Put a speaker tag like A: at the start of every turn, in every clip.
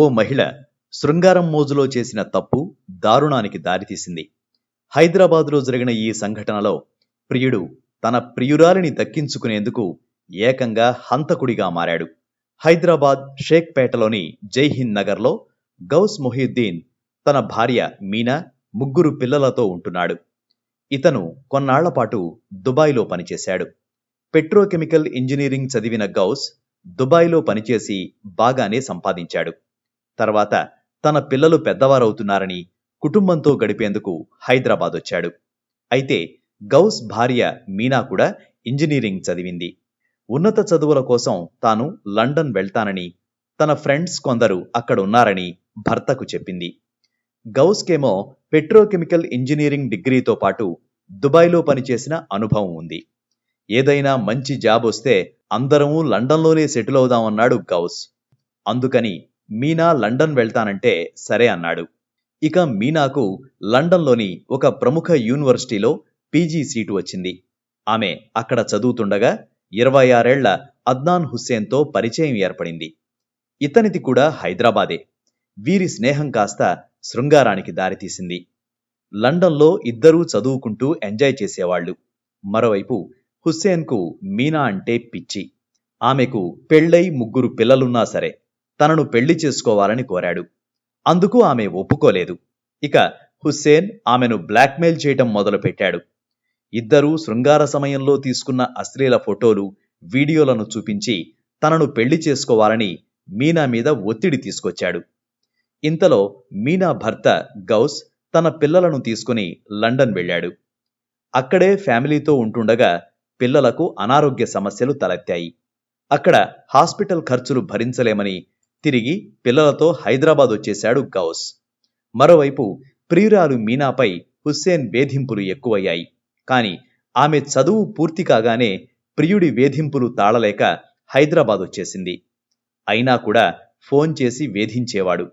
A: ఓ మహిళ శృంగారం మోజులో చేసిన తప్పు దారుణానికి దారితీసింది. హైదరాబాద్లో జరిగిన ఈ సంఘటనలో ప్రియుడు తన ప్రియురాలిని దక్కించుకునేందుకు ఏకంగా హంతకుడిగా మారాడు. హైదరాబాద్ షేక్పేటలోని జైహింద్ నగర్లో గౌస్ మొహిద్దీన్ తన భార్య మీనా ముగ్గురు పిల్లలతో ఉంటున్నాడు. ఇతను కొన్నాళ్ళపాటు దుబాయ్లో పనిచేశాడు. పెట్రోకెమికల్ ఇంజనీరింగ్ చదివిన గౌస్ దుబాయ్లో పనిచేసి బాగానే సంపాదించాడు. తర్వాత తన పిల్లలు పెద్దవారవుతున్నారని కుటుంబంతో గడిపేందుకు హైదరాబాద్ వచ్చాడు. అయితే గౌస్ భార్య మీనా కూడా ఇంజనీరింగ్ చదివింది. ఉన్నత చదువుల కోసం తాను లండన్ వెళ్తానని తన ఫ్రెండ్స్ కొందరు అక్కడ ఉన్నారని భర్తకు చెప్పింది. గౌస్కేమో పెట్రోకెమికల్ ఇంజనీరింగ్ డిగ్రీతో పాటు దుబాయ్లో పనిచేసిన అనుభవం ఉంది. ఏదైనా మంచి జాబ్ వస్తే అందరము లండన్లోనే సెటిల్ అవుదామన్నాడు గౌస్. అందుకని మీనా లండన్ వెళ్తానంటే సరే అన్నాడు. ఇక మీనాకు లండన్లోని ఒక ప్రముఖ యూనివర్సిటీలో పీజీ సీటు వచ్చింది. ఆమె అక్కడ చదువుతుండగా ఇరవై ఆరేళ్ళ అద్నాన్ హుస్సేన్తో పరిచయం ఏర్పడింది. ఇతనిది కూడా హైదరాబాదే. వీరి స్నేహం కాస్త శృంగారానికి దారితీసింది. లండన్లో ఇద్దరూ చదువుకుంటూ ఎంజాయ్ చేసేవాళ్ళు మరోవైపు హుస్సేన్కు మీనా అంటే పిచ్చి. ఆమెకు పెళ్ళై ముగ్గురు పిల్లలున్నా సరే. తనను పెళ్ళి చేసుకోవాలని కోరాడు. అందుకు ఆమె ఒప్పుకోలేదు. ఇక హుస్సేన్ ఆమెను బ్లాక్మెయిల్ చేయటం మొదలుపెట్టాడు. ఇద్దరూ శృంగార సమయంలో తీసుకున్న అశ్లీల ఫోటోలు వీడియోలను చూపించి తనను పెళ్ళి చేసుకోవాలని మీనా మీద ఒత్తిడి తీసుకొచ్చాడు. ఇంతలో మీనా భర్త గౌస్ తన పిల్లలను తీసుకుని లండన్ వెళ్ళాడు. అక్కడే ఫ్యామిలీతో ఉంటుండగా పిల్లలకు అనారోగ్య సమస్యలు తలెత్తాయి. అక్కడ హాస్పిటల్ ఖర్చులు భరించలేమని తిరిగి పిల్లలతో హైదరాబాద్ వచ్చేశాడు గౌస్. మరోవైపు ప్రియురాలు మీనాపై హుస్సేన్ వేధింపులు ఎక్కువయ్యాయి. కాని ఆమె చదువు పూర్తి కాగానే ప్రియుడి వేధింపులు తాళలేక హైదరాబాద్ వచ్చేసింది. అయినా కూడా ఫోన్ చేసి వేధించేవాడు.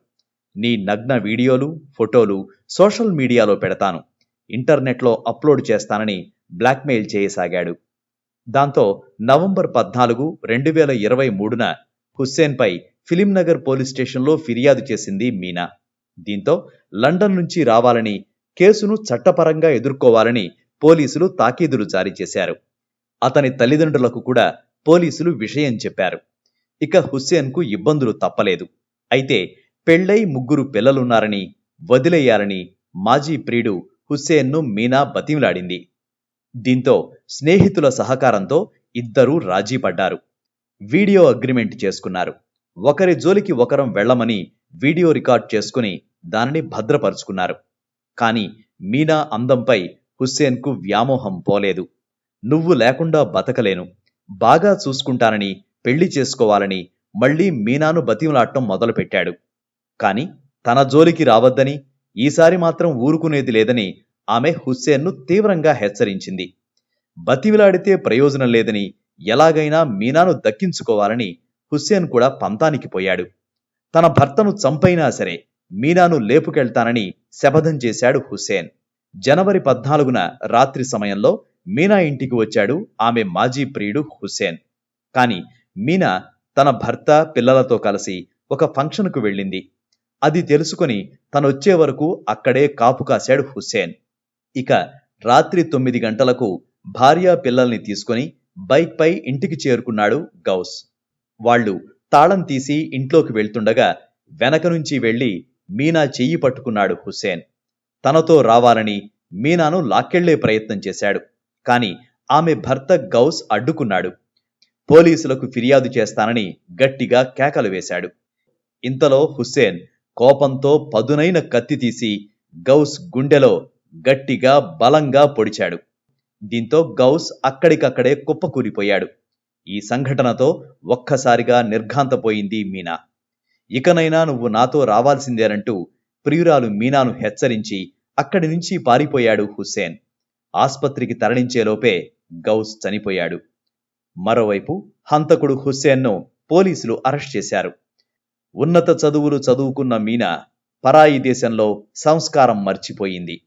A: నీ నగ్న వీడియోలు ఫోటోలు సోషల్ మీడియాలో పెడతాను. ఇంటర్నెట్లో అప్లోడ్ చేస్తానని బ్లాక్మెయిల్ చేయసాగాడు. దాంతో నవంబర్ పద్నాలుగు రెండు వేల ఇరవై మూడున హుస్సేన్పై ఫిలింనగర్ పోలీస్ స్టేషన్లో ఫిర్యాదు చేసింది మీనా. దీంతో లండన్ నుంచి రావాలని కేసును చట్టపరంగా ఎదుర్కోవాలని పోలీసులు తాకీదులు జారీ చేశారు. అతని తల్లిదండ్రులకు కూడా పోలీసులు విషయం చెప్పారు. ఇక హుస్సేన్కు ఇబ్బందులు తప్పలేదు. అయితే పెళ్ళై ముగ్గురు పిల్లలున్నారని వదిలేయాలని మాజీ ప్రియుడు హుస్సేన్ను మీనా బతిమిలాడింది. దీంతో స్నేహితుల సహకారంతో ఇద్దరూ రాజీ పడ్డారు వీడియో అగ్రిమెంట్ చేసుకున్నారు. ఒకరి జోలికి ఒకరం వెళ్ళమని వీడియో రికార్డ్ చేసుకుని దానిని భద్రపరుచుకున్నారు. కానీ మీనా అందంపై హుస్సేన్కు వ్యామోహం పోలేదు. నువ్వు లేకుండా బతకలేను. బాగా చూసుకుంటానని పెళ్ళి చేసుకోవాలని మళ్ళీ మీనాను బతిమలాడటం మొదలుపెట్టాడు. కాని తన జోలికి రావద్దని ఈసారి మాత్రం ఊరుకునేది లేదని ఆమె హుస్సేన్ను తీవ్రంగా హెచ్చరించింది. బతివిలాడితే ప్రయోజనం లేదని ఎలాగైనా మీనాను దక్కించుకోవాలని హుస్సేన్ కూడా పంతానికి పోయాడు. తన భర్తను చంపైనా సరే మీనాను లేపుకెళ్తానని శపథం చేశాడు హుస్సేన్. జనవరి పద్నాలుగున రాత్రి సమయంలో మీనా ఇంటికి వచ్చాడు ఆమె మాజీ ప్రియుడు హుస్సేన్. కాని మీనా తన భర్త పిల్లలతో కలిసి ఒక ఫంక్షన్కు వెళ్ళింది. అది తెలుసుకుని తనొచ్చే వరకు అక్కడే కాపు కాశాడు హుస్సేన్. ఇక రాత్రి తొమ్మిది గంటలకు భార్య పిల్లల్ని తీసుకుని బైక్పై ఇంటికి చేరుకున్నాడు గౌస్. వాళ్ళు తాళం తీసి ఇంట్లోకి వెళ్తుండగా వెనక నుంచి వెళ్ళి మీనా చెయ్యి పట్టుకున్నాడు హుస్సేన్. తనతో రావాలని మీనాను లాక్కెళ్ళే ప్రయత్నం చేశాడు. కాని ఆమె భర్త గౌస్ అడ్డుకున్నాడు. పోలీసులకు ఫిర్యాదు చేస్తానని గట్టిగా కేకలు వేశాడు. ఇంతలో హుస్సేన్ కోపంతో పదునైన కత్తి తీసి గౌస్ గుండెలో గట్టిగా బలంగా పొడిచాడు. దీంతో గౌస్ అక్కడికక్కడే కుప్పకూలిపోయాడు. ఈ సంఘటనతో ఒక్కసారిగా నిర్ఘాంతపోయింది మీనా. ఇకనైనా నువ్వు నాతో రావాల్సిందేనంటూ ప్రియురాలు మీనాను హెచ్చరించి అక్కడి నుంచి పారిపోయాడు హుస్సేన్. ఆస్పత్రికి తరలించేలోపే గౌస్ చనిపోయాడు. మరోవైపు హంతకుడు హుస్సేన్ను పోలీసులు అరెస్ట్ చేశారు. ఉన్నత చదువులు చదువుకున్న మీనా పరాయి దేశంలో సంస్కారం మర్చిపోయింది.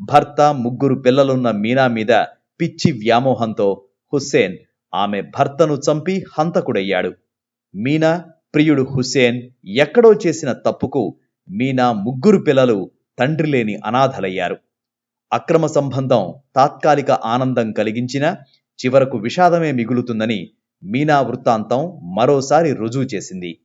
A: భర్త ముగ్గురు పిల్లలున్న మీనా మీద పిచ్చి వ్యామోహంతో హుస్సేన్ ఆమె భర్తను చంపి హంతకుడయ్యాడు. మీనా ప్రియుడు హుసేన్ ఎక్కడో చేసిన తప్పుకు మీనా ముగ్గురు పిల్లలు తండ్రి లేని అనాథలయ్యారు. అక్రమ సంబంధం తాత్కాలిక ఆనందం కలిగించినా చివరకు విషాదమే మిగులుతుందని మీనా వృత్తాంతం మరోసారి రుజువు చేసింది.